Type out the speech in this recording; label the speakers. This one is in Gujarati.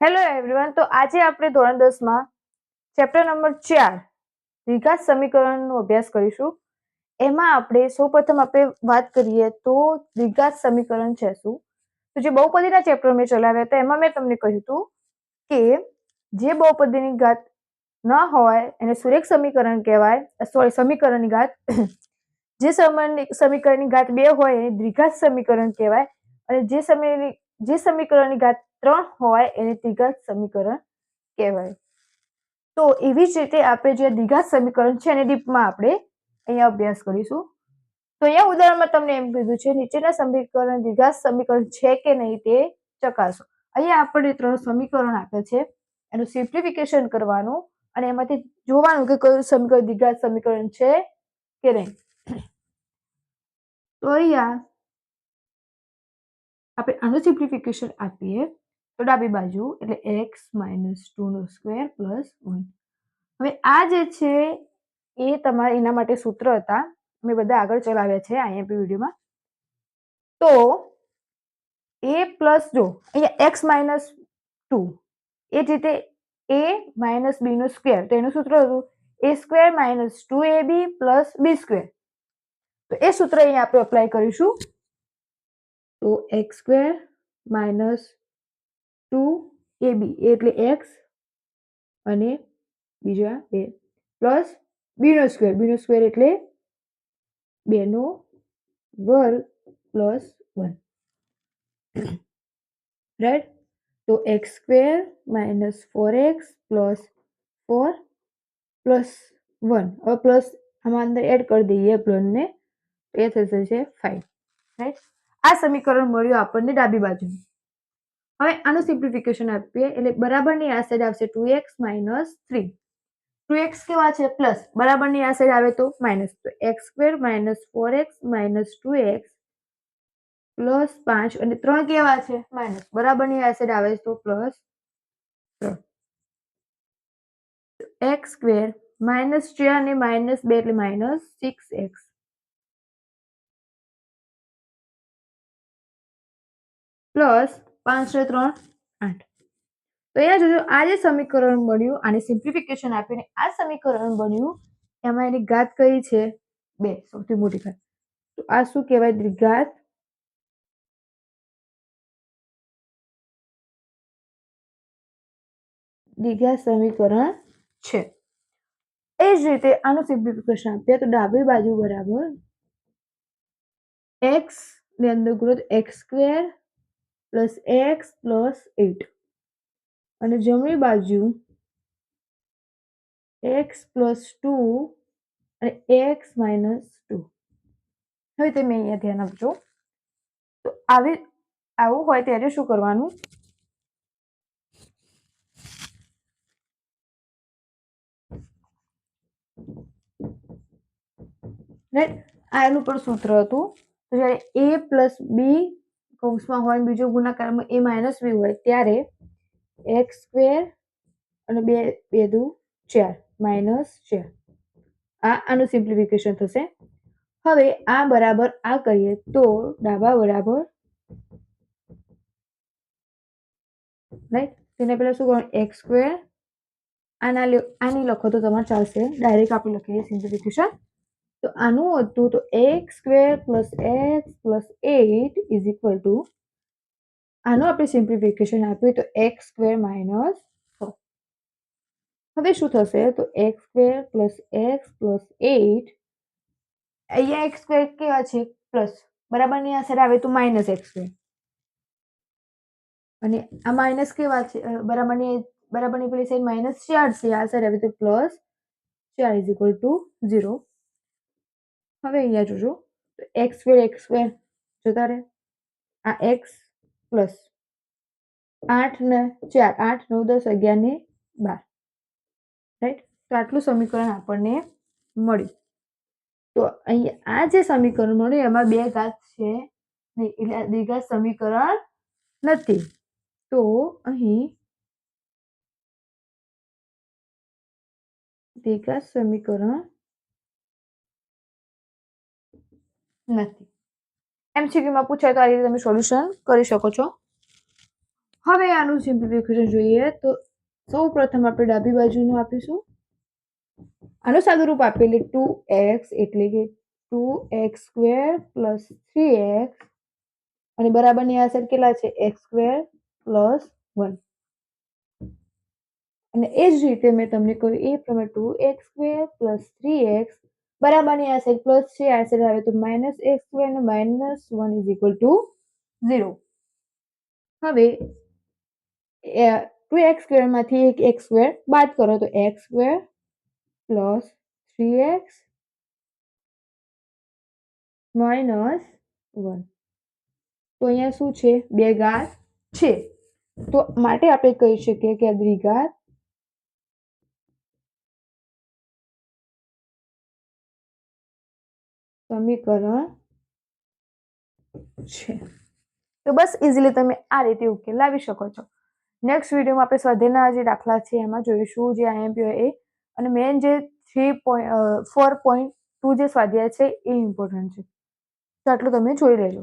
Speaker 1: હેલો એવરીવન તો આજે આપણે ધોરણ દસમાં ચેપ્ટર નંબર ચાર, દ્વિઘાત સમીકરણનો અભ્યાસ કરીશું. એમાં આપણે સૌપ્રથમ આપણે વાત કરીએ તો દ્વિઘાત સમીકરણ છે શું? તો જે બહુપદીના ચેપ્ટર મેં ચલાવ્યા હતા, એમાં મેં તમને કહ્યું હતું કે જે બહુપદીની ઘાત ન હોય, એને સુરેખ સમીકરણ કહેવાય સોરી સમીકરણની ઘાત, જે સમીકરણની ઘાત બે હોય, એને દ્વિઘાત સમીકરણ કહેવાય. અને જે સમયની, જે સમીકરણની ઘાત ત્રણ હોય એને દ્વિઘાત સમીકરણ કહેવાય. તો એવી જ રીતે આપણે જે દ્વિઘાત સમીકરણ છે એને ડીપમાં આપણે અહીંયા અભ્યાસ કરીશું. તો અહીંયા ઉદાહરણમાં તમને એમ કીધું છે, નીચેના સમીકરણ દ્વિઘાત સમીકરણ છે કે નહીં તે ચકાસો. અહીંયા આપણને ત્રણ સમીકરણ આપે છે, એનું સિમ્પ્લિફિકેશન કરવાનું અને એમાંથી જોવાનું કે કયું સમીકરણ દ્વિઘાત સમીકરણ છે કે નહીં. તો અહીંયા આપણે આનું સિમ્પ્લિફિકેશન આપીએ. તો ડાબી બાજુ એટલે એક્સ માઇનસ ટુનો સ્ક્વેર પ્લસ વન હવે આ જે છે એ તમારે એના માટે સૂત્ર હતા. મેં બધા આગળ ચલાવ્યા છે આઈએમપી વિડીયોમાં. તો એ પ્લસ જો, અહીંયા એક્સ માઇનસ ટુ એ જ રીતે એ માઇનસ બી નો સ્ક્વેર તો એનું સૂત્ર હતું, એ square minus two A B plus B square તો એ સૂત્ર અહીંયા આપણે એપ્લાય કરીશું. તો x square minus two A B, એટલે એક્સ અને બીજા બે. પ્લસ બીનો સ્ક્વેર બીનો સ્ક્વેર એટલે બેનો વર્ગ પ્લસ વન. રાઈટ? તો x square minus four x plus four plus one. હવે પ્લસ આમાં અંદર એડ કરી દઈએ પ્લસને એ થશે છે ફાઈવ. રાઈટ? આ સમીકરણ મળ્યું આપણને ડાબી બાજુ હવે આનું સિમ્પ્લિફિકેશન આપીએ. એટલે બરાબરની આ સાઈડ આવશે two x minus three two x કેવા છે? પ્લસ બરાબરની આ સાઈડ આવે તો માઇનસ તો x square minus four x minus two x plus પાંચ. અને ત્રણ કેવા છે? માઇનસ બરાબરની આ સાઈડ આવે તો પ્લસ એક્સ સ્ક્વેર માઇનસ ચાર અને માઇનસ બે એટલે માઇનસ સિક્સ એક્સ પ્લસ પાંચ ને ત્રણ. આઠ. તો અહીંયા જોજો આ જે સમીકરણ બન્યું આને સિમ્પ્લિફિકેશન આપીને આ સમીકરણ બન્યું એમાં એની ઘાત કઈ છે? બે સૌથી મોટી ઘાત. તો આ શું કહેવાય? દ્વિઘાત દ્વિઘાત સમીકરણ છે. એ જ રીતે આનું સિમ્પ્લિફિકેશન આપીએ તો ડાબી બાજુ બરાબર એક્સની અંદર growth x square plus x plus eight. અને જમણી બાજુ એક્સ પ્લસ ટુ અને એક્સ માઇનસ ટુ. હવે તમે અહીંયા ધ્યાન આપજો. તો આવી, આવું હોય ત્યારે શું કરવાનું? રાઈટ આ એનું પણ સૂત્ર હતું. જ્યારે એ પ્લસ બી કૌંસમાં હોય બીજો ગુણાકારમાં એ માઇનસ બી હોય, ત્યારે એક્સ સ્ક્વેર અને બે બે દુ ચાર, માઇનસ ચાર. આ, આનું સિમ્પ્લિફિકેશન થશે. હવે આ બરાબર આ કરીએ તો ડાબા બરાબર રાઈટ? તેને પહેલાં શું કરવાનું? X square. આના આની લખો તો તમારે ચાલશે. ડાયરેક્ટ આપણે લખીએ સિમ્પ્લિફિકેશન. તો આનું હતું તો x square plus x plus eight is equal to આનું આપણે સિમ્પ્લિફિકેશન આપ્યું તો એક્સ સ્ક્વેર માઇનસ હવે શું થશે? તો x square plus x plus eight અહીંયા એક્સ સ્ક્વેર કેવા છે? પ્લસ બરાબરની આ આસર આવે તો માઇનસ એક્સ સ્ક્વેર અને આ માઇનસ કેવા છે? બરાબરની બરાબરની પેલી સાઈડ માઇનસ ચાર છે. આ સાઈડ આવે તો પ્લસ ચાર ઇઝ ઇક્વલ ટુ ઝીરો હવે અહીંયા જોજો. એક્સ સ્ક્વેર એક્સ સ્ક્વેર જતા રહે. આ એક્સ પ્લસ આઠ ને ચાર, આઠ, નવ, દસ, અગિયાર ને બાર. રાઈટ તો આટલું સમીકરણ આપણને મળ્યું. તો અહીંયા આ જે સમીકરણ મળ્યું, એમાં બે ઘાત છે નહીં, એટલે દ્વિઘાત સમીકરણ નથી. તો અહીં દ્વિઘાત સમીકરણ નથી. એમસીક્યુમાં પૂછાય તો આ રીતે તમે સોલ્યુશન કરી શકો છો. હવે આનું સિમ્પ્લિફિકેશન જોઈએ તો સૌ પ્રથમ આપણે ડાબી બાજુનું આપીશું. આનું સાદુરૂપ આપેલી ટુ એક્સ એટલે કે two x square plus three x અને બરાબરની આ કેટલા છે? એક્સ સ્ક્વેર પ્લસ વન અને એ જ રીતે મેં તમને કહ્યું એ પ્રમાણે two x square plus three x બરાબરની આ સાઈડ પ્લસ છે, આ સાઈડ આવે તો માઇનસ એક્સ સ્ક્વેર અને minus one is equal to zero હવે ટુ એક્સ સ્ક્વેરમાંથી એક એક્સ સ્ક્વેર બાદ કરો તો x square plus three x minus one તો અહીંયા શું છે? બે ઘાત છે. તો માટે આપણે કહી શકીએ કે આ દ્વિઘાત સમીકરણ છે. તો બસ ઇઝીલી તમે આ રીતે ઉકેલ લાવી શકો છો. નેક્સ્ટ વિડીયોમાં આપણે સ્વાધ્યાયના જે દાખલા છે એમાં જોઈશું જે આઈએમપી એ અને મેન જે three point four point two જે સ્વાધ્યાય છે એ ઇમ્પોર્ટન્ટ છે. તો આટલું તમે જોઈ લેજો.